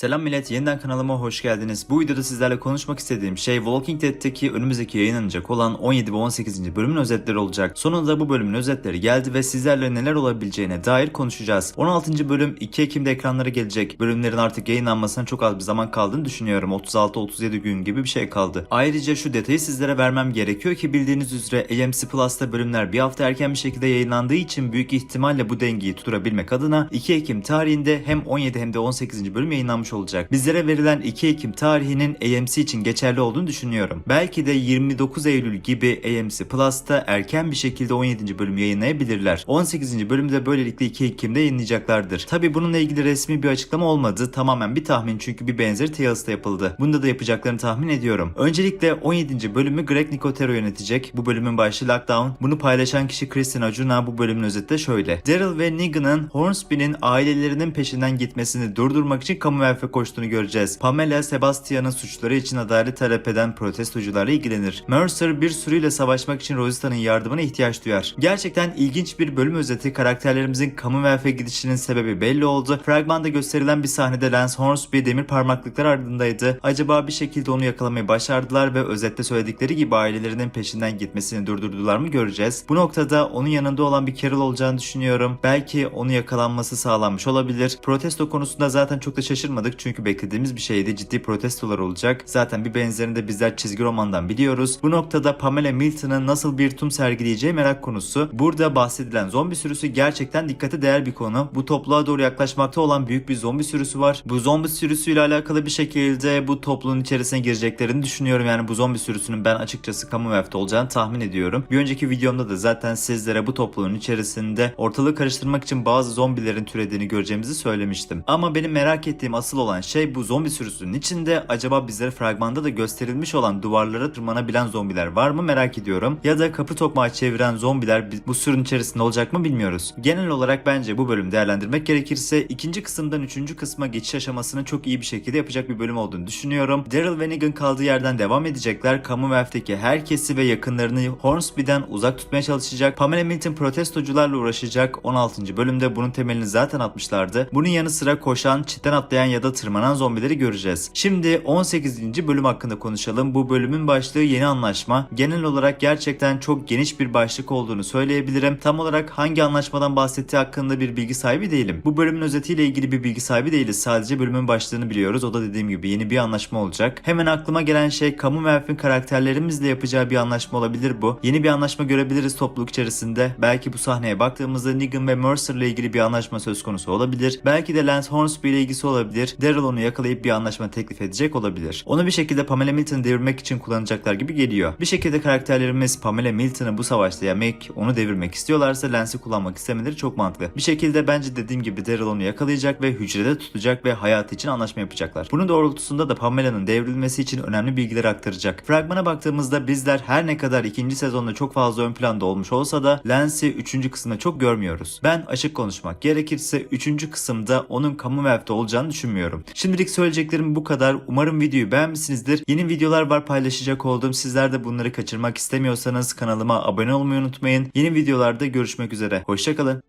Selam millet, yeniden kanalıma hoş geldiniz. Bu videoda sizlerle konuşmak istediğim şey Walking Dead'teki önümüzdeki yayınlanacak olan 17 ve 18. bölümün özetleri olacak. Sonunda bu bölümün özetleri geldi ve sizlerle neler olabileceğine dair konuşacağız. 16. bölüm 2 Ekim'de ekranlara gelecek. Bölümlerin artık yayınlanmasına çok az bir zaman kaldığını düşünüyorum. 36-37 gün gibi bir şey kaldı. Ayrıca şu detayı sizlere vermem gerekiyor ki bildiğiniz üzere AMC Plus'ta bölümler bir hafta erken bir şekilde yayınlandığı için büyük ihtimalle bu dengeyi tutturabilmek adına 2 Ekim tarihinde hem 17 hem de 18. bölüm yayınlanmış olacak. Bizlere verilen 2 Ekim tarihinin AMC için geçerli olduğunu düşünüyorum. Belki de 29 Eylül gibi AMC Plus'ta erken bir şekilde 17. bölüm yayınlayabilirler. 18. bölümü de böylelikle 2 Ekim'de yayınlayacaklardır. Tabi bununla ilgili resmi bir açıklama olmadı. Tamamen bir tahmin çünkü bir benzeri Tales'ta yapıldı. Bunda da yapacaklarını tahmin ediyorum. Öncelikle 17. bölümü Greg Nicotero yönetecek. Bu bölümün başlığı Lockdown. Bunu paylaşan kişi Kristin Acuna bu bölümün özette şöyle. Daryl ve Negan'ın Hornsby'nin ailelerinin peşinden gitmesini durdurmak için Commonwealth'e koştuğunu göreceğiz. Pamela, Sebastian'ın suçları için adalet talep eden protestocularla ilgilenir. Mercer bir sürüyle savaşmak için Rosita'nın yardımına ihtiyaç duyar. Gerçekten ilginç bir bölüm özeti. Karakterlerimizin Commonwealth'e gidişinin sebebi belli oldu. Fragmanda gösterilen bir sahnede Lance Hornsby demir parmaklıklar ardındaydı. Acaba bir şekilde onu yakalamayı başardılar ve özette söyledikleri gibi ailelerinin peşinden gitmesini durdurdular mı göreceğiz. Bu noktada onun yanında olan bir Carol olacağını düşünüyorum. Belki onu yakalanması sağlanmış olabilir. Protesto konusunda zaten çok da şaşırmadık çünkü beklediğimiz bir şeydi. Ciddi protestolar olacak. Zaten bir benzerini de bizler çizgi romandan biliyoruz. Bu noktada Pamela Milton'ın nasıl bir tutum sergileyeceği merak konusu. Burada bahsedilen zombi sürüsü gerçekten dikkate değer bir konu. Bu topluluğa doğru yaklaşmakta olan büyük bir zombi sürüsü var. Bu zombi sürüsüyle alakalı bir şekilde bu topluluğun içerisine gireceklerini düşünüyorum. Yani bu zombi sürüsünün ben açıkçası Commonwealth'te olacağını tahmin ediyorum. Bir önceki videomda da zaten sizlere bu topluluğun içerisinde ortalığı karıştırmak için bazı zombilerin türediğini göreceğimizi söylemiştim. Ama benim merak ettiğim asıl olan şey bu zombi sürüsünün içinde acaba bizlere fragmanda da gösterilmiş olan duvarlara tırmanabilen zombiler var mı merak ediyorum. Ya da kapı tokmağı çeviren zombiler bu sürünün içerisinde olacak mı bilmiyoruz. Genel olarak bence bu bölüm değerlendirmek gerekirse ikinci kısımdan üçüncü kısma geçiş aşamasını çok iyi bir şekilde yapacak bir bölüm olduğunu düşünüyorum. Daryl ve Negan kaldığı yerden devam edecekler. Commonwealth'teki herkesi ve yakınlarını Hornsby'den uzak tutmaya çalışacak. Pamela Milton protestocularla uğraşacak. 16. bölümde bunun temelini zaten atmışlardı. Bunun yanı sıra koşan, çitten atlayan ya da tırmanan zombileri göreceğiz. Şimdi 18. bölüm hakkında konuşalım. Bu bölümün başlığı yeni anlaşma. Genel olarak gerçekten çok geniş bir başlık olduğunu söyleyebilirim. Tam olarak hangi anlaşmadan bahsettiği hakkında bir bilgi sahibi değilim. Bu bölümün özetiyle ilgili bir bilgi sahibi değiliz. Sadece bölümün başlığını biliyoruz. O da dediğim gibi yeni bir anlaşma olacak. Hemen aklıma gelen şey Commonwealth'in karakterlerimizle yapacağı bir anlaşma olabilir bu. Yeni bir anlaşma görebiliriz topluluk içerisinde. Belki bu sahneye baktığımızda Negan ve Mercer ile ilgili bir anlaşma söz konusu olabilir. Belki de Lance Hornsby ile ilgisi olabilir. Daryl onu yakalayıp bir anlaşma teklif edecek olabilir. Onu bir şekilde Pamela Milton'ı devirmek için kullanacaklar gibi geliyor. Bir şekilde karakterlerimiz Pamela Milton'ı bu savaşta yemek, onu devirmek istiyorlarsa Lance'i kullanmak istemeleri çok mantıklı. Bir şekilde bence dediğim gibi Daryl onu yakalayacak ve hücrede tutacak ve hayatı için anlaşma yapacaklar. Bunun doğrultusunda da Pamela'nın devrilmesi için önemli bilgiler aktaracak. Fragmana baktığımızda bizler her ne kadar ikinci sezonda çok fazla ön planda olmuş olsa da Lance'i üçüncü kısımda çok görmüyoruz. Ben açık konuşmak gerekirse üçüncü kısımda onun Commonwealth'te olacağını düşünmüyorum. Şimdilik söyleyeceklerim bu kadar. Umarım videoyu beğenmişsinizdir. Yeni videolar var paylaşacak olduğum. Sizler de bunları kaçırmak istemiyorsanız kanalıma abone olmayı unutmayın. Yeni videolarda görüşmek üzere. Hoşçakalın.